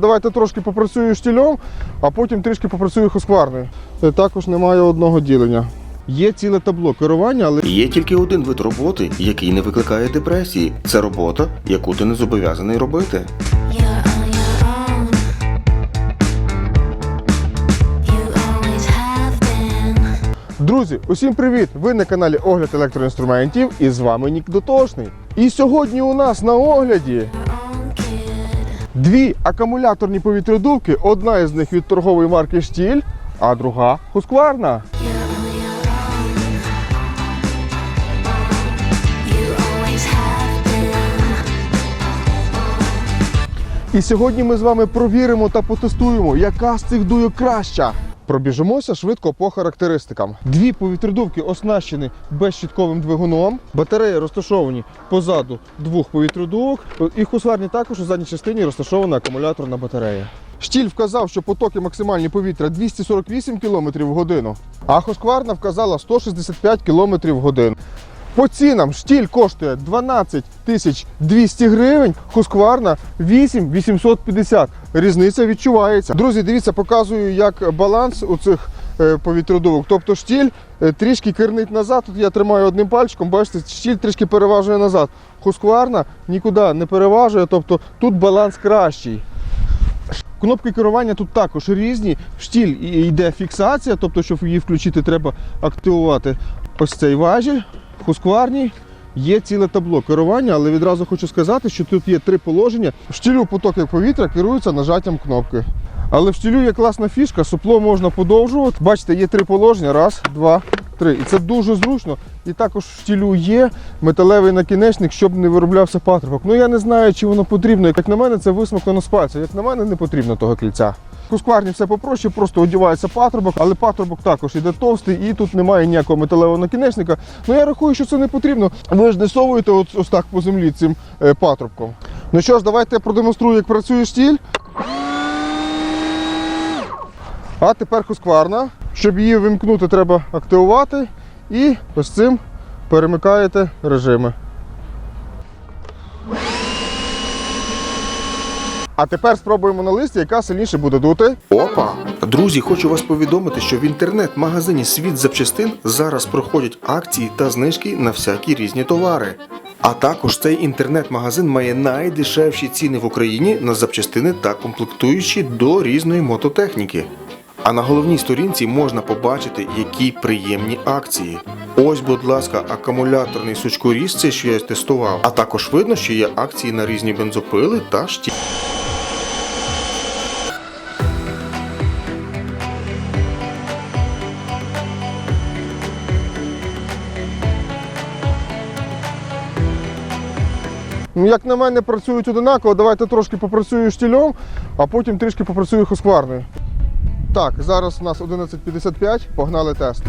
Давайте трошки попрацюю штільом, а потім трішки попрацюю хоскварною. Е, Також немає одного ділення. Є ціле табло керування, але Є тільки один вид роботи, який не викликає депресії. Це робота, яку ти не зобов'язаний робити. Друзі, усім привіт! Ви на каналі Огляд електроінструментів і з вами Нік Дотошний. І сьогодні у нас на огляді. Дві акумуляторні повітрядувки. Одна із них від торгової марки Штіль, а друга been. І сьогодні ми з вами провіримо та потестуємо, яка з цих дує краща. Пробіжимося швидко по характеристикам. Дві повітрядувки оснащені безщітковим двигуном. Батареї розташовані позаду двох повітрядувок. І хусварні також у задній частині розташована акумуляторна батарея. Штіль вказав, що потоки максимальні повітря 248 км в годину, а Хоскварна вказала 165 км в годину. По цінам штіль коштує 12 тисяч 200 гривень, хускварна 8 850. Різниця відчувається. Друзі, дивіться, показую, як баланс у цих е, повітрядувок. Тобто штіль е, трішки кернить назад. Тут я тримаю одним пальчиком, бачите, штіль трішки переважує назад. Хускварна нікуди не переважує, тобто тут баланс кращий. Кнопки керування тут також різні. Штіль йде фіксація, тобто, щоб її включити, треба активувати ось цей важіль. Хускварній є ціле табло керування, але відразу хочу сказати, що тут є три положення. В штілю потоки повітря керуються нажаттям кнопки. Але в штілю є класна фішка, супло можна подовжувати. Бачите, є три положення. Раз, два, три. І це дуже зручно. І також в штілю є металевий накінечник, щоб не вироблявся патрубок. Ну я не знаю, чи воно потрібно. Як на мене, це висмоклено з пальця. Як на мене, не потрібно того кільця. Кускварні все попроще, просто одівається патрубок, але патрубок також іде товстий і тут немає ніякого металевого накінечника. Ну я рахую, що це не потрібно. Ви ж не совуєте от, ось так по землі цим е, патрубком. Ну що ж, давайте я продемонструю, як працює штіль. А тепер хускварна. Щоб її вимкнути, треба активувати і ось цим перемикаєте режими. А тепер спробуємо на листі, яка сильніше буде дути. Опа! Друзі, хочу вас повідомити, що в інтернет-магазині Світ запчастин зараз проходять акції та знижки на всякі різні товари. А також цей інтернет-магазин має найдешевші ціни в Україні на запчастини та комплектуючі до різної мототехніки. А на головній сторінці можна побачити, які приємні акції. Ось, будь ласка, акумуляторний сучкоріз, це що я тестував. А також видно, що є акції на різні бензопили та шті. Ну, як на мене, працюють одинаково. Давайте трошки попрацюю штільом, а потім трішки попрацюю хускварною. Так, зараз у нас 11.55, погнали тест.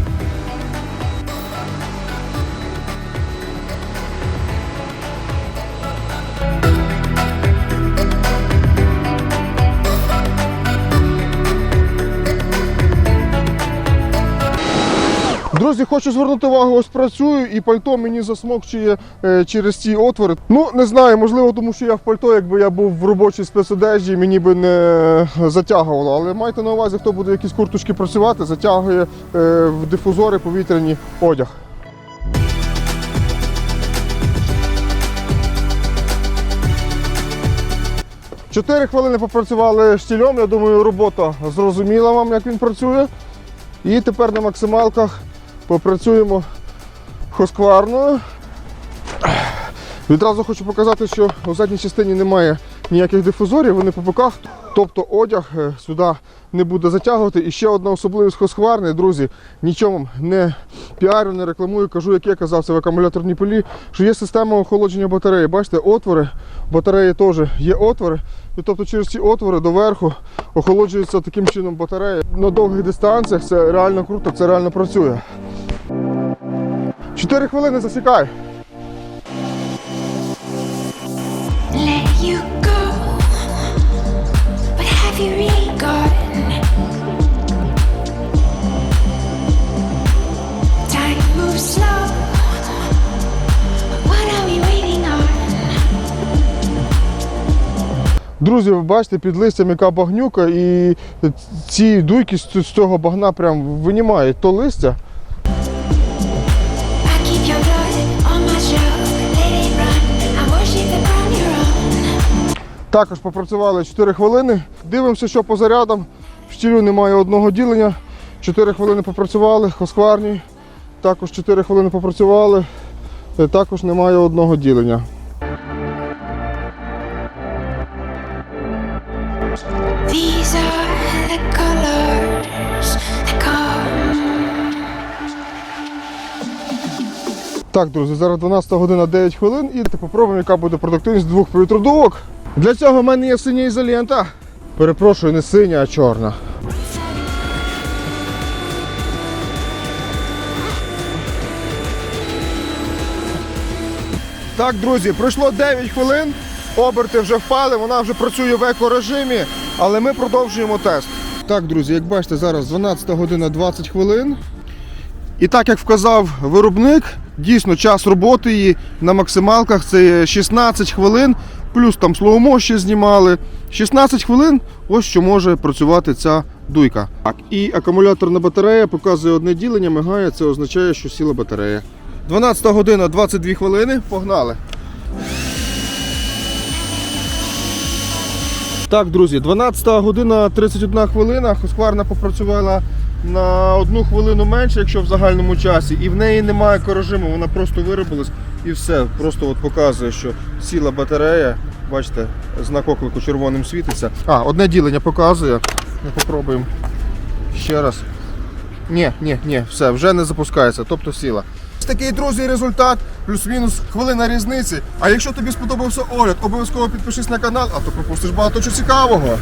Друзі, хочу звернути увагу, ось працюю і пальто мені засмокчує е, через ці отвори. Ну, не знаю, можливо, тому що я в пальто, якби я був в робочій спецодежі, мені би не затягувало. Але майте на увазі, хто буде якісь курточки працювати, затягує е, в дифузори повітряні одяг. Чотири хвилини попрацювали штільом. Я думаю, робота зрозуміла вам, як він працює. І тепер на максималках попрацюємо хоскварною. Відразу хочу показати, що у задній частині немає ніяких дифузорів, вони по боках. Тобто одяг е, сюди не буде затягувати. І ще одна особливість хоскварни, друзі, нічого не піарю, не рекламую, кажу, як я казав, це в акумуляторній полі, що є система охолодження батареї. Бачите, отвори, батареї теж є отвори. І тобто через ці отвори доверху охолоджується таким чином батарея. На довгих дистанціях це реально круто, це реально працює. Чотири хвилини засікай. Let you Друзі, ви бачите, під листям яка багнюка, і ці дуйки з цього багна прям винімають то листя. Також попрацювали 4 хвилини. Дивимося, що по зарядам. В щілю немає одного ділення. 4 хвилини попрацювали, хоскварні. Також 4 хвилини попрацювали. Е, Також немає одного ділення. These are the colors that come. Так, друзі, зараз 12 година 9 хвилин і попробуємо, яка буде продуктивність двох повітродувок. Для цього в мене є синя ізолента. Перепрошую, не синя, а чорна. Так, друзі, пройшло 9 хвилин. Оберти вже впали, вона вже працює в екорежимі, але ми продовжуємо тест. Так, друзі, як бачите, зараз 12 година 20 хвилин. І так як вказав виробник, дійсно час роботи її на максималках це 16 хвилин, плюс там слоумо ще знімали. 16 хвилин, ось що може працювати ця дуйка. Так, і акумуляторна батарея показує одне ділення, мигає, це означає, що сіла батарея. 12 година 22 хвилини, погнали. Так, друзі, 12 година 31 хвилина. Хоскварна попрацювала на одну хвилину менше, якщо в загальному часі, і в неї немає корожиму, вона просто виробилась і все. Просто от показує, що сіла батарея. Бачите, знак оклику червоним світиться. А, одне ділення показує. Ми попробуємо ще раз. Ні, ні, ні, все, вже не запускається, тобто сіла. Такий, друзі, результат, плюс-мінус хвилина різниці. А якщо тобі сподобався огляд, обов'язково підпишись на канал, а то пропустиш багато чого цікавого.